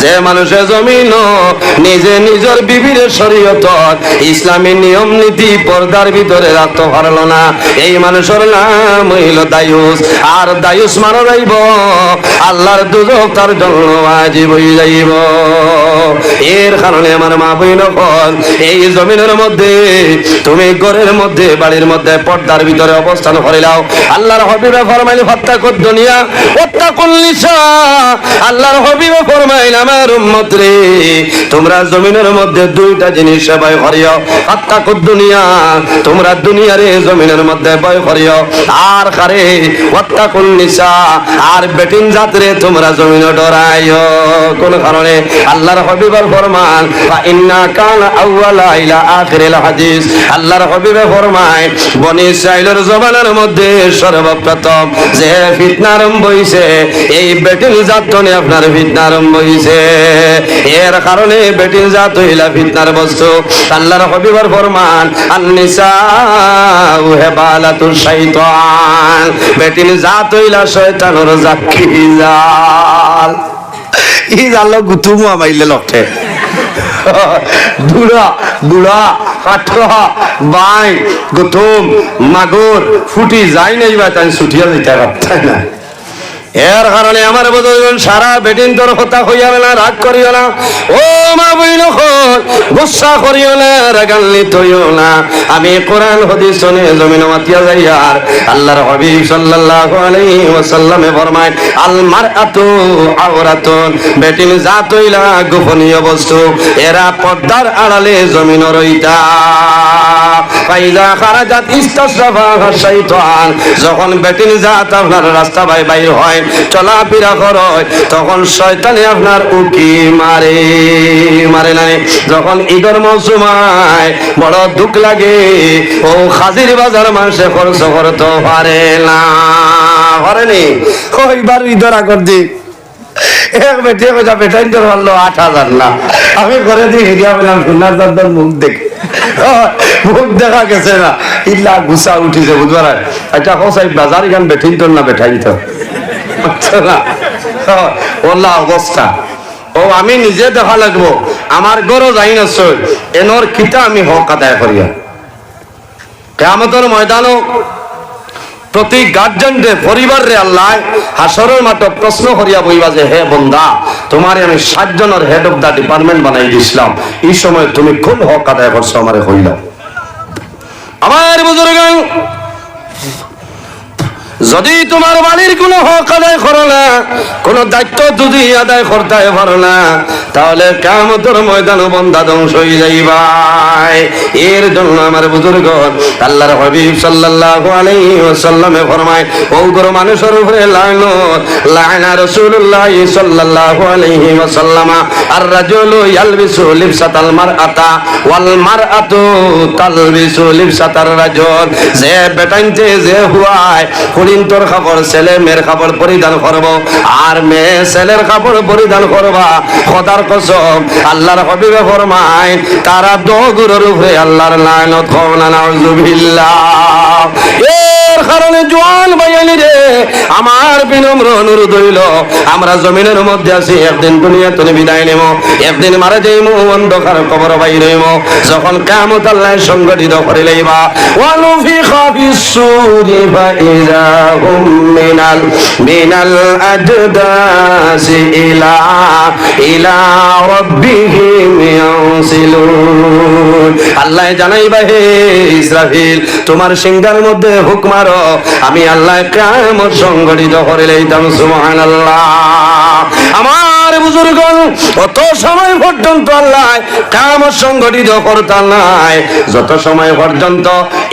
যে মানুষে জমিন, নিজে নিজের বিবির শরীয়ত, ইসলামী নিয়ম নীতি পর্দার ভিতরে রাখতে পারল না। এই মানুষের নাম হইল দায়ুস। আর দায়ুস মারা যাইব। আল্লাহর দুজক তার জন্য আজিব হয়ে যাইব। এর কারণে আমার মা বইন কল এই জমিনের মধ্যে, তুমি ঘরের মধ্যে, বাড়ির মধ্যে, পর্দার ভিতরে অবস্থান করিলাও আল্লাহর হবিবে ফরমাইল হত্যা কর দুনিয়া হত্যা করলিসা আল্লাহর হবিবে ফরমাইল, আমার উম্মত রে, তোমরা জমিনের মধ্যে দুইটা জিনিস সেবাই করিও। হত্যা কর দুনিয়া, তোমরা দুনিয়ারে জমিনের মধ্যে ভয় করিও। আর কারে? হত্যা করলিসা আর বেটিন জাতরে তোমরা জমিন ডরাইও। কোন কারণে আল্লাহর হবিবার ফরমান ইন্না কান আউয়ালা ইলা আখিরিল হাদিস। আল্লাহর হবিবে ফরমায় বনি ইসরাইলের জমানার মধ্যে সর্বপ্রথম যে ফিতনা আরম্ভ হইছে, এই বেটিল জাতনে আপনার ফিতনা আরম্ভ হইছে। এর কারণে বেটিল জাত হইলা ফিতনার বস্তু। আল্লাহর হবিবার ফরমান, আন্নিসা হেবালাতুর শাইতান। বেটিল জাত হইলা শয়তানের জাকি জাল। ই জাল গুতুমু আমাইলে লঠে। বুড়া বুড়া কাঠা বাই, গুতুম, মাগুর, ফুটি যাই নাই বা তাই ছুটিয়া দিতে তাই না এর কারণে আমার বদল সারা বেটিন তোর কথা হইয়া না, রাগ করিও না। ও মা বইন গুসা করিও না, রাগান্বিত হইও না। আমি কোরআন, হাদিস শুনে জমিন মাতিয়া যাই আর আল্লাহর হাবিব সাল্লাল্লাহু আলাইহি ওয়াসাল্লামে ফরমায়, আল মারআতু আওরাতুন। বেটিন জাত হইলা গোপনীয় বস্তু, এরা পর্দার আড়ালে জমিন রইতা ফাইজা খারাজাত ইস্তাসরাফা শাইতান। যখন বেটিন জাত আপনার রাস্তা বাই বাইর হয়, চলাফেরা করয়, তখন শয়তানে আপনার উকি মারে মারে না যখন ঈদের মৌসুমায় বড় দুঃখ লাগে, ও খাজির বাজার মানুষে খরচ করতে পারে না। পারেনি কইবার ঈদের আগর দিক এক বেটে কইটা বেটাই তো হলো আট হাজার না। আমি ঘরে দিয়ে হেরিয়া পেলাম সোনার দাদার মুখ দেখে। মুখ দেখা গেছে না। ইল্লা গুসা উঠিছে বুঝবার আচ্ছা হোসাই বাজার গান বেঠিন তোর না বেঠাই তো। না? ওলা অবস্থা। ও, আমি নিজে দেখা লাগবো। আমার গরো যাই না এনর খিতা আমি হক আদায় করিয়া। কেমতর ময়দানও প্রতি গার্জেন রে পরিবার রে আল্লাহ হাসরের মাঠে প্রশ্ন করিয়া বইবা যে, হে বন্ধা তোমার আমি সাতজনের হেড অফ দা ডিপার্টমেন্ট বানাই দিছিলাম। এই সময় তুমি কোন হক আদায় করছ, আমারে হইল আমার বুজুর্গ যদি তোমার বাড়ির কোনো হক আদায় করো না, কোনো দায়িত্ব যদি আদায় করতে পারো না, তাহলে কামতর ময়দান বন্ধা ধ্বংস হয়ে যাইবাই এর জন্য আমার বুজুর্গ আল্লাহর হাবিব সাল্লাল্লাহু আলাইহি ওয়াসাল্লামে ফরমায়, ও গরো মানুষের উপরে লানত লানা রাসূলুল্লাহ সাল্লাল্লাহু আলাইহি ওয়াসাল্লামা আর রাজুলু ইয়ালবিসু লিবসাতাল মারআতা, ওয়াল মারআতু তালবিসু লিবসাতার রাজুল। যে বেটাইনতে যে হুয়ায় হরিণ তোর কাপড় ছেলে মেয়ের কাপড় পরিধান করব। আর মেয়ে ছেলের কাপড় পরিধান করবা, খোদার কসম, আল্লাহর হবিবে ফরমায়, তারা দগুরের উপরে আল্লাহর লাইনত খবনা নাউজুবিল্লাহ। এর কারণে জোয়ান রে, আমার বিনম্র অনুরোধ হইল, আমরা জমিনের মধ্যে আছি, একদিন দুনিয়া তুমি বিদায় নেব একদিন মারা যাইমু, অন্ধকার কবর বাইর হইব যখন কামত আল্লাহ সংগঠিত করে লইবা ফিস-সূরি هم من ال من الأجداس إلى إلى ربهم ينصلون আল্লাহ জানাইবা হে ইসরাফিল, তোমার সিংহার মধ্যে হুক মারো। আমি আল্লাহ কিয়ামত সংগঠিত করে লইতাম, সুবহানাল্লাহ। আমার বুজুর্গ অত সময় পর্যন্ত আল্লাহ কিয়ামত সংগঠিত করতাম নাই। যত সময় পর্যন্ত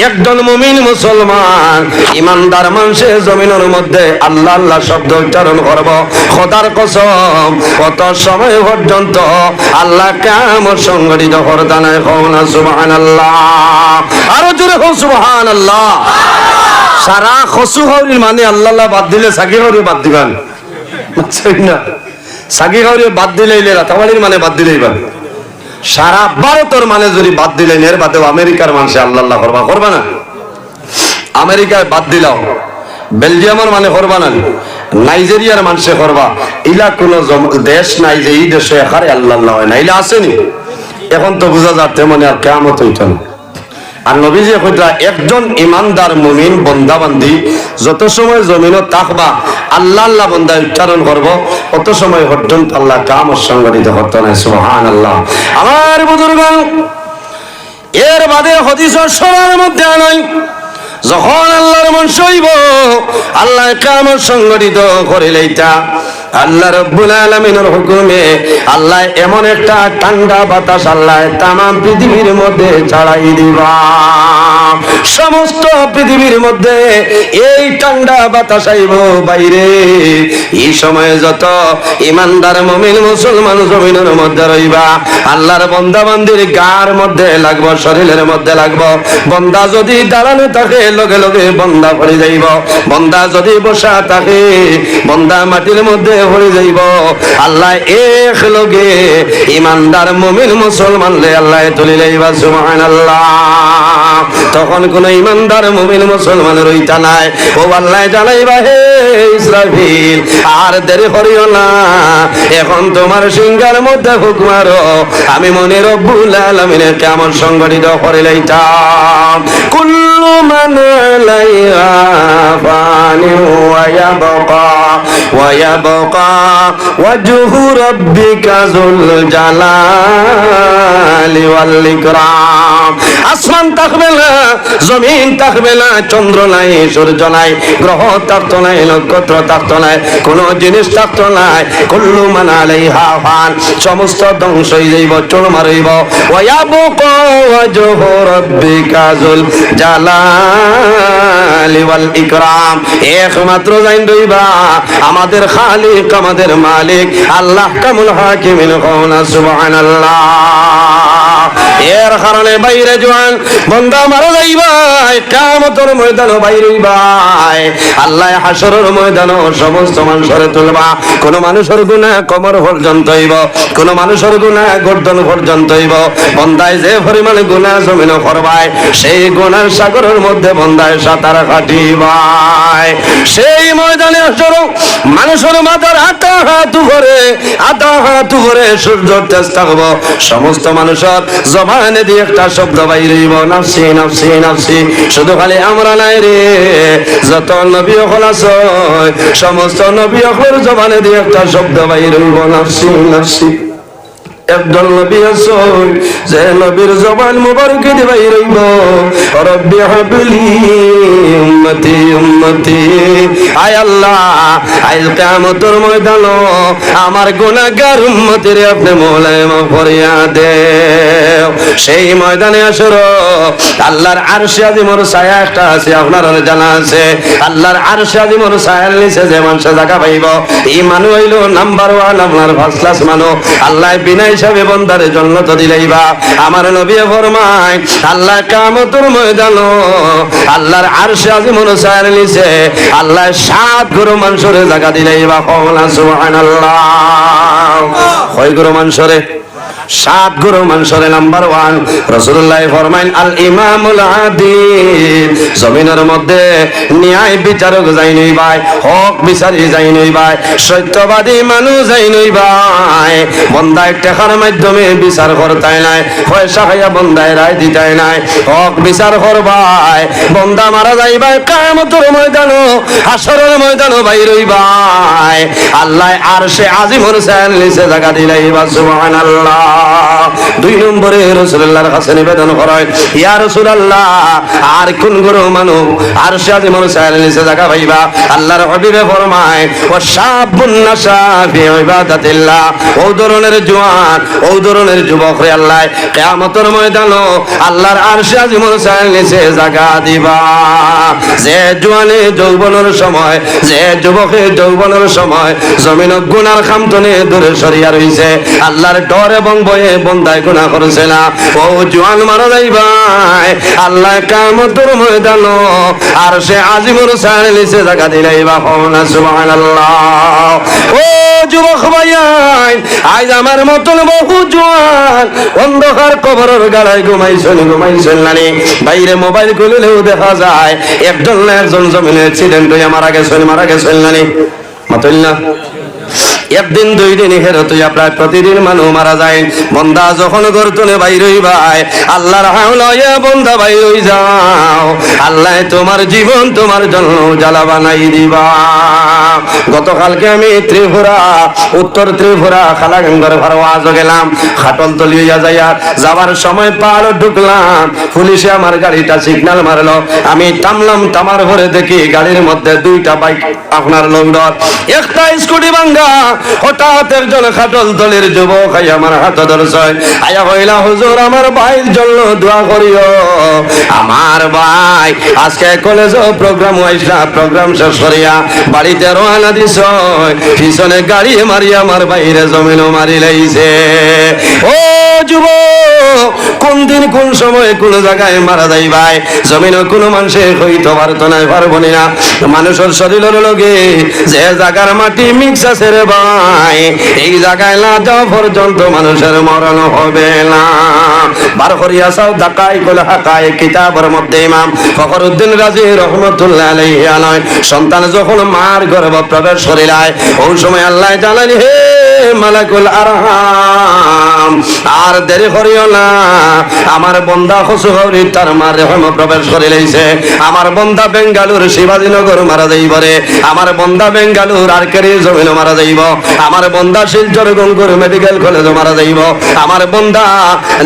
একজন মুমিন মুসলমান ইমানদার মানুষের জমিনের মধ্যে আল্লাহ আল্লাহ শব্দ উচ্চারণ করব, খোদার কসম কত সময় পর্যন্ত আল্লাহ কিয়ামত সংগঠিত করতাম নাই কওনা আরও জোরে হোক সারা খসু মানে আল্লাহ বাদ দিলে হরি বাদ দিবেন। না? খাওয়ারি বাদ দিলেই রাতাবাড়ির মানে বাদ দিলেই বা সারা ভারতের মানে যদি বাদ দিলেন এর বাদেও আমেরিকার মানুষে আল্লাহ আল্লাহ করবা করবা না। আমেরিকায় বাদ দিলাও। বেলজিয়ামের মানে করবা না। নাইজেরিয়ার মানুষে করবা ইলা কোন দেশ নাই যে এই দেশে একারে আল্লাহ আল্লাহ হয় না। ইলা আসেনি। এখন তো বোঝা যাচ্ছে মনে আর কেমত হইত না। আর নবীজি কইরা একজন ইমানদার মুমিন, বন্দাবান্দি। যত সময় জমিনত তাকবা, আল্লাহ আল্লাহ বন্দা উচ্চারণ করব, অত সময় পর্যন্ত আল্লাহ কাম সংগঠিত হতো না সুহান আল্লাহ আমার বুজুর্গ, এর বাদে হদিস সবার মধ্যে আনাই যখন আল্লাহর মন সইব আল্লাহ কাম সংগঠিত করিলেইটা আল্লাহ রব্বুল আলামিনের হুকুমে আল্লাহ এমন একটা ঠান্ডা বাতাস আল্লাহ তাম পৃথিবীর মধ্যে ছাড়াই দিবা। সমস্ত পৃথিবীর মধ্যে এই ঠান্ডা বাতাস আইব বাইরে। এই সময়ে যত ইমানদার, মমিন, মুসলমান জমিনের মধ্যে রইবা, আল্লাহর বন্দা বান্দির গার মধ্যে লাগবো, শরীরের মধ্যে লাগবো। বন্দা যদি দাঁড়ানো থাকে লগে লগে বন্দা পড়ে যাইব। বন্দা যদি বসা থাকে, বন্দা মাটির মধ্যে পড়ে যাইব। আল্লাহ এক লগে ইমানদার মমিন মুসলমান লে আল্লাহ তুলি লাইবা, সুবহানাল্লাহ। তখন কোন ইমানদার মুমিন মুসলমান রইতা নাই। ও আল্লাহ জানাইবা, হে ইসরাফিল, আর দেরি করিও না। এখন তোমার সিংহার মধ্যে হুকুমার আমি মনে রব্বুল আলামিনের কেমন সংগঠিত করে লইতাম। কুল্লু মান ইয়াবকা ওয়া ইয়াবকা ওয়াজহু রাব্বিকা যুল জালালি ওয়াল ইকরাম আসমান থাকবে না, জমিন থাকবে না, চন্দ্র নাই, সূর্য নাই, গ্রহ থাকতো নাই, নক্ষত্র থাকতো নাই, কোন জিনিস থাকতো নাই। কুল্লু মান আলাইহা ফান, সমস্ত ধ্বংস হয়ে যাইব চুরমার হইব ওয়াবুক ওয়াজহু রাব্বিকা জালালি। ওয়াল ইকরাম একমাত্র জাইন রইবা আমাদের খালিক আমাদের মালিক আল্লাহ কামুল হাকিমিন কওনা সুবহানাল্লাহ। এর কারণে বাইরে জোয়ান যাইবাই কামতর ময়দান আল্লাহ হাসরের ময়দান সমস্ত মানুষের তুলবা। কোন মানুষের গুণা কমর পর্যন্ত হইব, কোন মানুষের গুণা গর্দন পর্যন্ত হইব। বন্দায় যে পরিমাণে গুণা জমিন করবায় সেই গুণার সাগরের মধ্যে বন্দায় সাঁতার কাটিবাই। সেই ময়দানে আসর মানুষের মাথার আটা হাত উপরে আটা হাত উপরে সূর্য তেজ থাকব। সমস্ত মানুষের জবানে দিয়ে একটা শব্দ বাইরেইব, নাফসি নাফসি নাফসি। শুধু খালি আমরা নাই রে, যত নবী অকল সমস্ত নবী অকলের জবানে দিয়ে একটা শব্দ বাইরেইব, নাফসি নাফসি। একদল নবী আসুন যে নবীর জবান মুবারক দিবাই রইব রব্বি হাবলি উম্মতি উম্মতি। আয় আল্লাহ আজ কিয়ামতের ময়দান আমার গুনাহগার উম্মতির আপনি মৌলায় মাফ করিয়া দেও সেই ময়দানে আসর, আল্লাহর আরশে আজিমর ছায়া একটা আছে, আপনার জানা আছে। আল্লাহর আরশে আজিমর ছায়ার নিচে যে মানুষ জায়গা পাইব, এই মানুষ হইল নাম্বার ওয়ান আপনার ফার্স্ট ক্লাস মানুষ আল্লাহ বিনা হিসাবে বন্দারে জন্য তো দিলাইবা। আমার নবী ফরমায়, আল্লাহ কামতুর ময়দান আল্লাহর আরশে আজি ছায়ার নিছে আল্লাহ সাত গরু মানুষের জায়গা দিলাইবা। কওলা সুবহানাল্লাহ। হয় গরু মানুষরে সাত গুরু মানুষের নাম্বার ওয়ান রসুল্লাহ ফরমাইন, আল ইমামুল আদিল জমিনের মধ্যে ন্যায় বিচারক যাই নই ভাই, হক বিচারি যাই নই ভাই, সত্যবাদী মানুষ যাই নই ভাই। বন্দায় টেকার মাধ্যমে বিচার করতাই নাই, পয়সা খাইয়া বন্দায় রায় দিতাই নাই। হক বিচার করবাই বন্দা মারা যাইবাই কামতর ময়দান হাসরের ময়দান ভাই। রইবাই আল্লাহ আর সে আজিমর স্যান নিচে জায়গা দিলাইবা সুবহানাল্লাহ। দুই নম্বরে রসুল্লাহর কাছে নিবেদন করায়, ইয়া রসুলাল্লাহ, আর কোন গরু মানু, আর নিচে জায়গা আল্লাহর হবিবে ফরমায় ও ইবাদাতিল্লাহ। ও ধরনের জওয়ান ও ধরনের যুবক রে আল্লাহ, কিয়ামতের ময়দান আল্লাহর আরশে আজি মানুষ নিচে জায়গা দিবা। যে জোয়ানে যৌবনের সময়, যে যুবকে যৌবনের সময় জমিন গুনার খামতনে দূরে সরিয়া রইছে। আল্লাহর ডর এবং বয়ে বন্দায় গুণা করছে না। ও জোয়ান মারা যাই ভাই, আল্লাহ কামতর ময়দান আর সে আজিমুর সাড়ে নিচে জায়গা দিলাই বা হনা সুবহানাল্লাহ। ও যুবক ভাইয়াই আজ আমার মতন বহু জোয়ান, অন্ধকার কবরের গাড়ায় ঘুমাইছেন ঘুমাইছেন নানি বাইরে মোবাইল খুলিলেও দেখা যায়, একজন না একজন জমিনে অ্যাক্সিডেন্ট হয়ে মারা গেছেন মারা গেছেন নানি মাতল না? একদিন, দুই দিন হেরো তুই প্রায় প্রতিদিন মানুষ মারা যায়। বন্দা যখন গর্তনে বাইর ভাই আল্লাহর হাওলায় বন্দা বাইর যাও। আল্লাহ তোমার জীবন তোমার জন্য জ্বালা বানাই দিবা। গতকালকে আমি ত্রিপুরা, উত্তর ত্রিপুরা, খালাগঙ্গর ভারওয়াজ গেলাম। খাটল তলিয়া যাইয়া যাবার সময় পার ঢুকলাম। পুলিশে আমার গাড়িটা সিগন্যাল মারলো। আমি থামলাম, থামার পরে দেখি গাড়ির মধ্যে দুইটা বাইক, আপনার লোকডর একটা স্কুটি ভাঙ্গা হঠাৎ একজন খাটল দলের যুবক আই আমার হাত আয়া কইলা, হুজুর, আমার ভাইয়ের জন্য দোয়া করিও। আমার ভাই, আজকে কলেজ প্রোগ্রাম হইছা প্রোগ্রাম শেষ করিয়া বাড়িতে রওনা দিছয়। পিছনে গাড়ি মারি আমার বাইরে জমিন মারি লাইছে। ও যুবক কোন দিন কোন সময় কোন জায়গায় মারা যাই ভাই? মানুষে হইতে পারতো না পারব না। মানুষের শরীরের লগে যে জায়গার মাটি মিক্স আছে রে ভাই, এই জায়গায় না পর্যন্ত মানুষের মরণ হবে না। বার হাকায় কিতাবের মধ্যে ইমাম। রাজি রহমতুল্লাহ সন্তান যখন মার গর্ভ প্রবেশ করিলায়, ওই সময় আল্লাহ জানানি হে মালাকুল আরহাম আর দেরি করিও না। আমার বন্দা হসুহরি তার মার রেহম প্রবেশ করে লইছে। আমার বন্দা বেঙ্গালুর শিবাজীনগর মারা যাইব রে। আমার বেঙ্গালুর আর কেরি জমিন মারা যাইব। আমার শিলচর গঙ্গুর মেডিকেল কলেজ মারা যাইব। আমার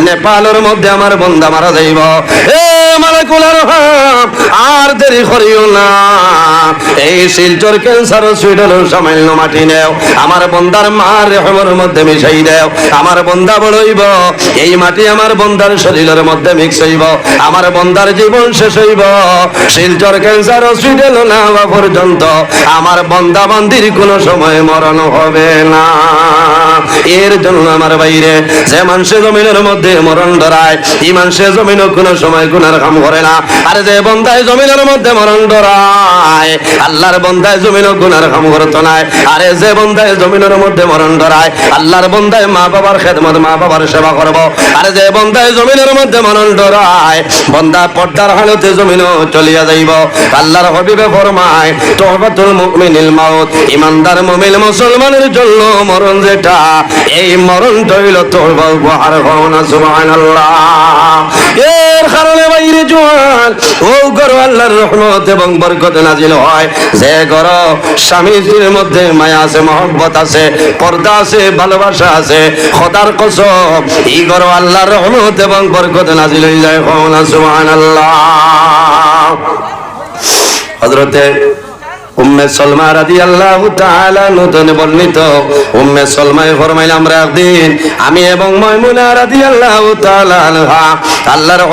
নেপালের মধ্যে আমার মারা যাইব। এ আর দেরি করিও না। এই শিলচর ক্যান্সার হসপিটাল সামান্য মাটি নেও। আমার মার রেহমের মধ্যে মিশাই দেও। আমার বন্দা বড়ইব। এই মাটি আমার বন্দার শরীরের মধ্যে মিক্স হইব। আমার বন্দার জীবন শেষ হইব। শিলচর ক্যান্সার হসপিটাল না হওয়া পর্যন্ত আমার বন্দা মন্দির কোনো সময় মরণ হবে না। এর জন্য আমার বাইরে। যে মানুষে জমিনের মধ্যে মরণ ধরায় এই মানুষে জমিনও কোনো সময় গুনার কাম করে না। আর যে বন্দায় জমিনের মধ্যে মরণ ধরায় আল্লাহর বন্দায় জমিনও গুনার কাম করতো নাই আরে যে বন্দায় জমিনের মধ্যে মরণ ধরায় আল্লাহর বন্দায় মা বাবার খেদমত, মা বাবার সেবা করব। আর যে বন্দায় জমিনের মধ্যে মরণ ধরায় বন্দা পর্দার হালতে জমিনও চলিয়া যাইব। আল্লাহর হবিবে ফরমায়, তহবাতুল মুমিনিল মাউত। ইমানদার মুমিন মুসলমানের জন্য মরণ যেটা এই মরণ হইল তোরবা উপহার হওনা সুবহানাল্লাহ। এর কারণে বাইরে জোয়ান, ও আল্লাহর রহমত এবং বরকত নাজিল হয়। যে গর মধ্যে মায়া আছে, মহব্বত আছে, পর্দা আছে, ভালোবাসা আছে, খোদার কসম, এই গর আল্লাহর রহমত এবং বরকত নাজিল হয়ে যায় হওনা সুবহানাল্লাহ। হযরতে উম্মে সলমা নতুন বর্ণিত। উম্মে সলমায় ফরমাইল, আমরা একদিন, আমি এবং মাইমুনা আল্লাহর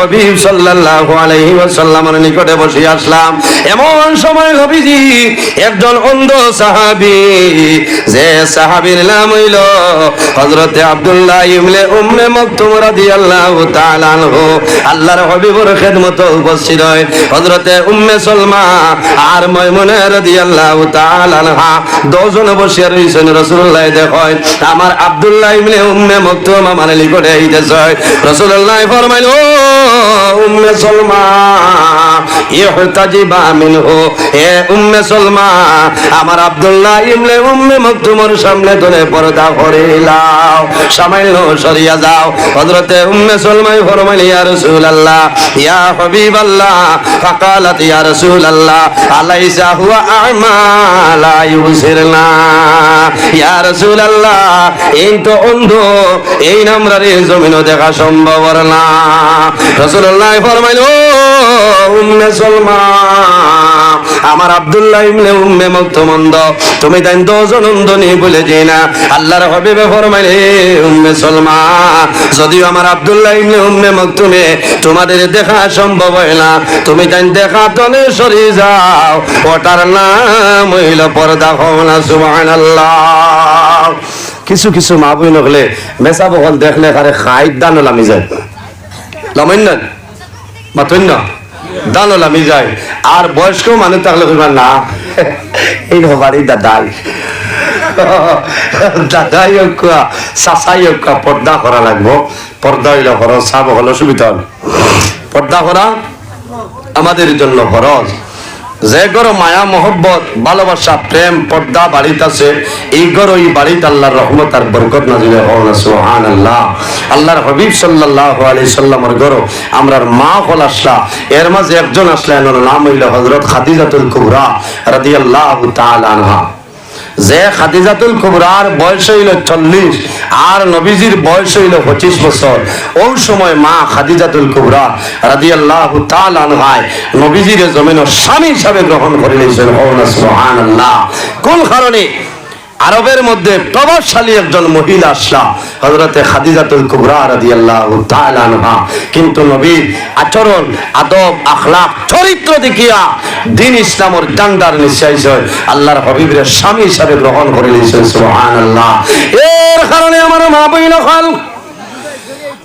সাল্লাল্লাহু আলাইহি ওয়াসাল্লামের নিকটে বসে আসলাম। এমন সময় নবীজি একজন অন্ধ সাহাবী, যে সাহাবীর নাম হইল হযরতে আব্দুল্লাহ ইবনে উম্মে মাকতুম রাদিয়াল্লাহু তাআলা আনহু। আল্লাহর হাবিবের খেদমতে উপস্থিত হয় হযরতে উম্মে সলমা আর মাইমুনা রাদিয়াল্লাহু তাআলা আনহা দুজন বসে রইছেন রাসূলুল্লাহ আমার আব্দুল্লাহ ইবনে উম্মে মাকতুম আমার নিকটে আইতেছে। রাসূলুল্লাহ ফরমাইল, ও উম্মে সলমা, ইহতাজিবা মিনহু, হে উম্মে সলমা, আমার আব্দুল্লাহ ইবনে উম্মে সামনে ধরে পর্দা করিলাও সামান্য সরিয়া যাও। হযরতে উম্মে সলমাই ফরমাইল, ইয়া রাসূলুল্লাহ, ইয়া হাবিবাল্লাহ, ফাকালাত ইয়া রাসূলুল্লাহ, আলাইসা হুয়া আ'মা লা ইউসিরনা ইয়া রাসূলুল্লাহ, এই তো অন্ধ, এই নামরারে জমিনও দেখা সম্ভব না। রাসূলুল্লাহ ফরমাইল উম্মে সলমা আমার আব্দুল্লাহ ইবনে উম্মে মক্তমন্দ তুমি তাই দুজন অন্ধনি বলে যে না। আল্লাহর হাবিবে ফরমাইলে, উম্মে সলমা যদিও আমার আব্দুল্লাহ ইবনে উম্মে মক্তুমে তোমাদের দেখা সম্ভব হয় না। তুমি তাই দেখা তনে সরি যাও। ওটার নাম হইল পর্দা হও না সুবহানাল্লাহ। কিছু কিছু মা বই নকলে মেসা বকল দেখলে খারে খাই দান লামি যায় লামাইন না মাতইন না দান আমি যাই। আর বয়স্ক মানুষ না, এই হবারই দাদাই। দাদাই হোক চাচাই পর্দা করা লাগবো। পর্দা হইলে খরচ, চাব হলো সুবিধা পর্দা করা আমাদের জন্য খরচ। যে গরো মায়া, মহব্বত, ভালোবাসা, প্রেম, পর্দা, বাড়িতে আছে, এই গরো এই বাড়িতে আল্লাহর রহমত আর বরকত নাজিলে হওয়া সুহান আল্লাহ আল্লাহর হবিব সাল্লাহ আলি সাল্লামর গরো, আমরার মা হল আসলা, এর মাঝে একজন আসলে এনার নাম হইল হজরত খাদিজাতুল কুবরা রাদিয়াল্লাহু তাআলা আনহা। যে খাদিজাতুল কুবরার বয়স হইল চল্লিশ, আর নবীজির বয়স হইল পঁচিশ বছর। ওই সময় মা খাদিজাতুল কুবরা রাদি আল্লাহ আনহায় নবীজির জমিন স্বামী হিসাবে গ্রহণ করে নিয়েছেন কোন কারণে? আরবের মধ্যে প্রভাবশালী একজন মহিলা আসলা হজরতে খাদিজাতুল কুবরা রাদি আল্লাহ তালানহা কিন্তু নবীর আচরণ, আদব আখলাক চরিত্র দেখিয়া দিন ইসলামর ডান্ডার নিশ্চয় আল্লাহর হবিবের স্বামী হিসাবে গ্রহণ করে নিয়েছেন সুবহানাল্লাহ। এর কারণে আমার মা বইন খাল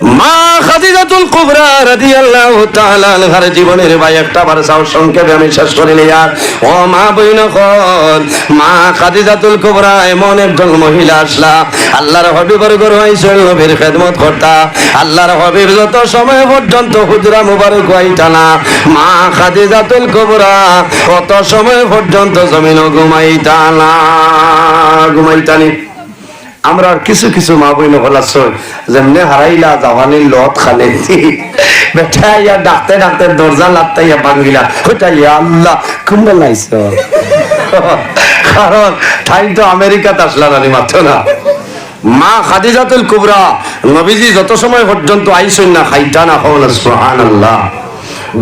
মা খাদিজাতুল কুবরা রাদিয়াল্লাহু তাআলা আনহার জীবনের ভাই, একটা বার সংক্ষেপে আমি শেষ করে আর ও মা মা খাদিজাতুল কুবরা, এমন একজন মহিলা আসলা। আল্লাহর হাবিবের ঘর হইছিল নবীর খেদমত করতা। আল্লাহর যত সময় পর্যন্ত হুজরা মুবারক হইতা না, মা খাদিজাতুল কুবরা কত সময় পর্যন্ত জমিন ঘুমাইতা না ঘুমাইতানি আমরা আর কিছু কিছু মা বইন হলাস যেমনি হারাইলা জাহানির লত খালে। বেটা, ইয়া ডাকতে ডাকতে দরজা লাগতে ইয়া বাঙ্গিলা ওটা ইয়া আল্লাহ কুম্ভ লাইছ? কারণ ঠাই তো আমেরিকাতে আসলা রানি মাত্র না। মা খাদিজাতুল কুবরা, নবীজি যত সময় পর্যন্ত আইসই না, খাইতা না হওয়া সুবহানাল্লাহ।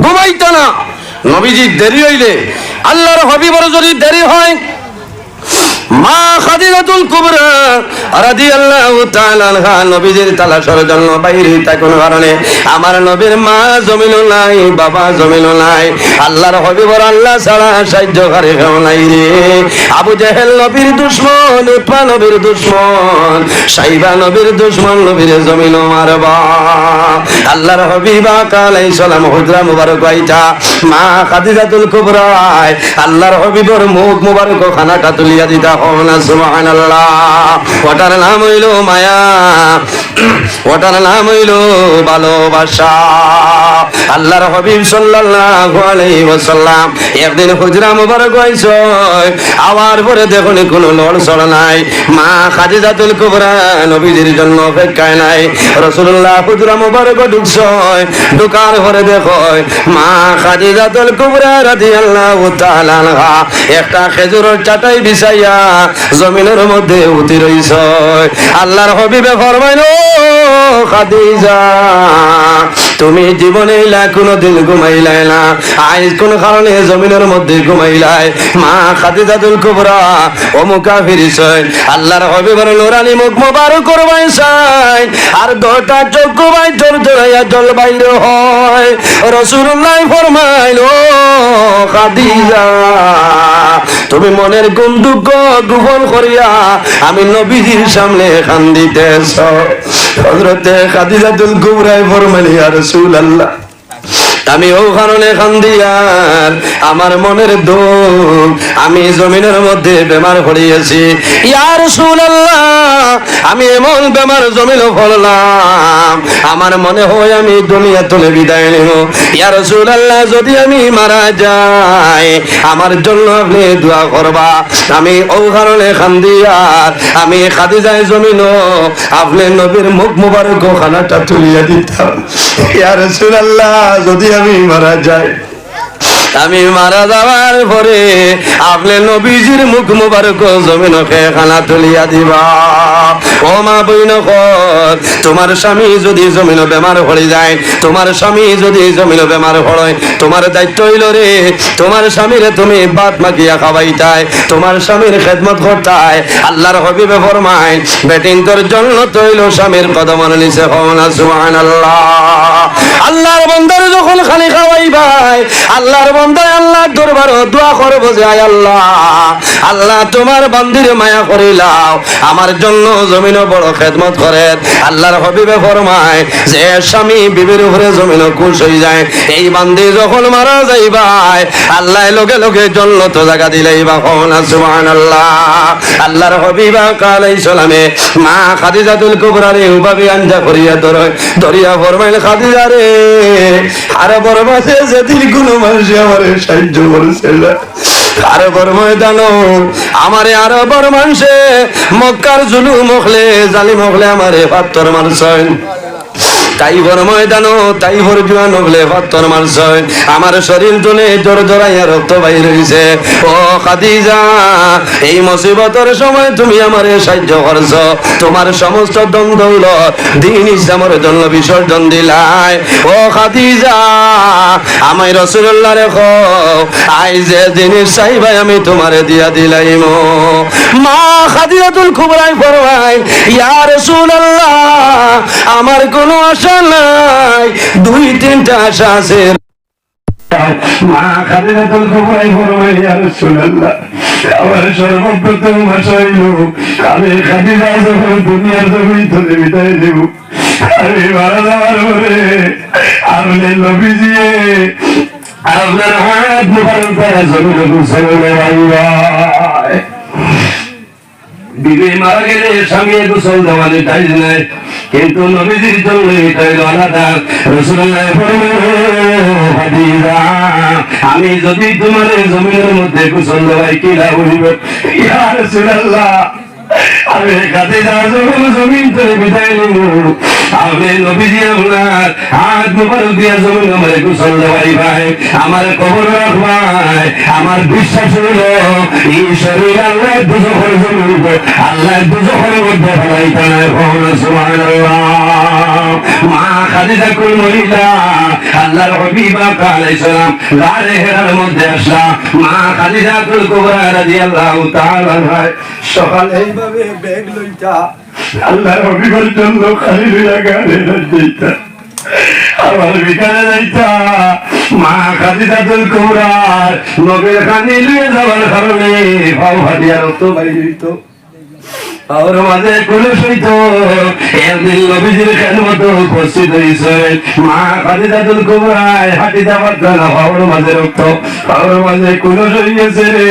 ঘুমাইতা না। নবীজি দেরি হইলে, আল্লাহর হবিবর যদি দেরি হয় মা খাদিজাতুল কুবরা রাদিয়াল্লাহু তাআলা আনহা নবীজির তালাশের জন্য বাইরে কোন কারণে আমার নবীর মা জমিল নাই, বাবা জমিল নাই। আল্লাহর হবিবর আল্লাহ ছাড়া সাহায্য করে কেউ নাই রে। আবু জেহেল নবীর দুশ্মন উৎপা নবীর দুশ্মন, সাইবা নবীর দুশ্মন, নবীর জমিল মারবা আল্লাহর হবিবা কালাই সালাম, হুজরা মুবারক আইতা। মা খাদিজাতুল কুবরা আল্লাহর হবিবর মুখ মুবারক খানাটা তুলিয়া দিতা। হনা সুবহানাল্লাহ। ওটার নাম হইল মায়া। ওটার নাম হইল ভালোবাসা। আল্লাহর হবিব সাল্লাল্লাহু আলাইহি ওয়াসাল্লাম। একদিন হুজরা মুবারক হইছ। আবার পরে দেখুন কোনো নাই। মা খাদিজাতুল কুবরা নবীজির জন্য অপেক্ষায় নাই। রাসূলুল্লাহ হুজরা মুবারক ঢুকছ। ঢুকার পরে দেখো মা খাদিজাতুল কুবরা রাদিয়াল্লাহু তাআলা আনহা একটা খেজুরের চাটাই বিছাইয়া জমিনের মধ্যে উঠি রইছ। আল্লাহর হবিবে ফরমাইল খাদিজা তুমি জীবনে ইলা কোনোদিন ঘুমাইলাই না। আজ কোন কারণে জমিনের মধ্যে ঘুমাইলাই। মা খাদিজাতুল কুবরা ও মুকা ফিরিছয় আল্লাহর হবিবের নোরানি মুখ মোবারক করবাই চাই আর দটা চক্ষু বাই জোর জোরাইয়া জল বাইর হয়। রসুল্লাহ ফরমাইল ও খাদিজা, তুমি মনের কোন দুঃখ গোপন করিয়া আমি নবীজির সামনে খান দিতেছ হজরতে খাদিজাতুল কুবরাই ফরমাইল, ইয়া রাসূলুল্লাহ আমি ও কারণে খান্দিয়ার আমার মনের দুঃখ আমি জমিনের মধ্যে বেমার পড়িয়েছি। ইয়ার সুনাল্লাহ আমি এমন বেমার জমিন ফললাম আমার মনে হয় আমি দুনিয়া তুলে বিদায় নেব। ইয়ার সুনাল্লাহ যদি আমি মারা যাই, আমার জন্য আপনি দোয়া করবা। আমি ও কারণে খান্দিয়ার আমি খাদি যাই জমিন আপনি নবীর মুখ মুবারক খানাটা তুলিয়া দিতাম। ইয়ার সুনাল্লাহ যদি আমি মারা যাই। আমি মারা যাওয়ার পরে আপনি নবীজির মুখ মুবারক জমিন খানা তুলিয়া দিবা। ও মা বইন তোমার স্বামী যদি জমিন বেমার হয়ে যায়, তোমার স্বামী যদি জমিন বেমার হয়, তোমার দায়িত্ব হইল রে, তোমার স্বামীরে তুমি বাদ মাখিয়া খাওয়াইতাই তোমার স্বামীর খেদমত করতাই আল্লাহর হবিবে ফরমাই বেটিন তোর জন্য তৈল স্বামীর কদমন নিচে হওয়া সুবহানাল্লাহ। আল্লাহর বন্দারে যখন খালি খাওয়াই ভাই আল্লাহর বন্ধ আল্লাহ দরবার দোয়া করব যে, আয় আল্লাহ আল্লাহ তোমার বন্দির মায়া করিলাও আমার জন্য জমিন বড় খেদমত করে। আল্লাহর হবিবে ফরমায় যে, স্বামী বিবির উপরে জমিন খুশ হয়ে যায়। এই বান্দি যখন মারা যাইবাই আল্লাহ লোকে লোকে জন্য তো জায়গা দিলেই বা হন সুবহান আল্লাহ আল্লাহর হবিবা কালাই সালামে, মা খাদিজাতুল কুবরারে উভাবে আঞ্জা করিয়া ধরে, ধরিয়া ফরমাইল, খাদিজা রে, আরে বড় মাসে যেদিন কোনো মানুষ আমার সাহায্য করেছিল। না আরও বড় ময়দানো আমারে আরও বড় মানুষে মক্কার জুলু মখলে জালি মখলে আমারে পাত্তর মানুষ তাই বড় ময়দানো, তাই বড় জুয়া নগলে পাত্তর মানুষ আমার শরীর জনে জোর জোরাইয়া রক্ত বাইর হইছে। ও খাদিজা, এই মুসিবতের সময় তুমি আমারে সাহায্য করছ। তোমার সমস্ত দ্বন্দ্ব দিন ইসলামের জন্য বিসর্জন দিলাই। ও খাদিজা আমি রসুল্লাহ রেখো। আই যে জিনিস চাইবাই আমি তোমারে দিয়া দিলাইম। মা খাদিজাতুল কুবরাই ফরমাই ইয়া রাসূলুল্লাহ, আমার কোনো আশা দুই তিনটা আছে। মা খাদিজাতুল কুবরাই ফরমাই ইয়া রাসূলুল্লাহ। আমার সর্বপ্রথম আশা হইল আমি খাদিজা যখন দুনিয়ার জমিন থেকে বিদায় দেব আমি মারা যাওয়ার পরে আপনি আপনার হাত মুবারক দ্বারা জমিন গুছানো ভাই বিবে মারা গেলে সঙ্গে গোসল দেওয়ালে টাইজ নাই কিন্তু নবীজির জন্য এটাই আলাদা। আমি যদি তোমার জমিনের মধ্যে গোসল দেওয়াই কি লাভ হইব? ইয়া রসুল্লাহ আমি কাতে জমিন থেকে বিদায় নিব। আপনি নবীজি আপনার হাত মুবারক দিয়া জমিন আমার গোসল কবর আমার বিশ্বাস হইল এই আল্লাহ দুজখের জমিন আল্লাহ দুজখের মধ্যে ফেলাই তাই মা খাদিজা কুল মহিলা আল্লাহর হবিবা আলাইহিস সালাম গারে হেরার মধ্যে এইভাবে ব্যাগ লইতা আল্লাহর হবিবার জন্য খালি আমার বিকালে যাইতা। বাইরে হইতো আর মাঝে কোলে সইত একদিন নবীজির খেদমত উপস্থিত হয়েছে মা খাদিজাতুল কুবরায় হাঁটিতে পারত না হাওড় মাঝে রক্ত। হাওড় মাঝে কোলে সইয়েছে রে।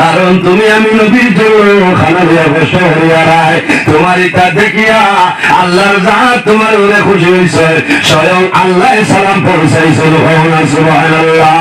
কারণ তুমি আমি নবীর জন্য খানা দিয়ে বসে হরিয়ারায় তোমার ইটা দেখিয়া আল্লাহর জাহাজ তোমার মনে খুশি হয়েছে স্বয়ং আল্লাহ সালাম সুবহানাল্লাহ।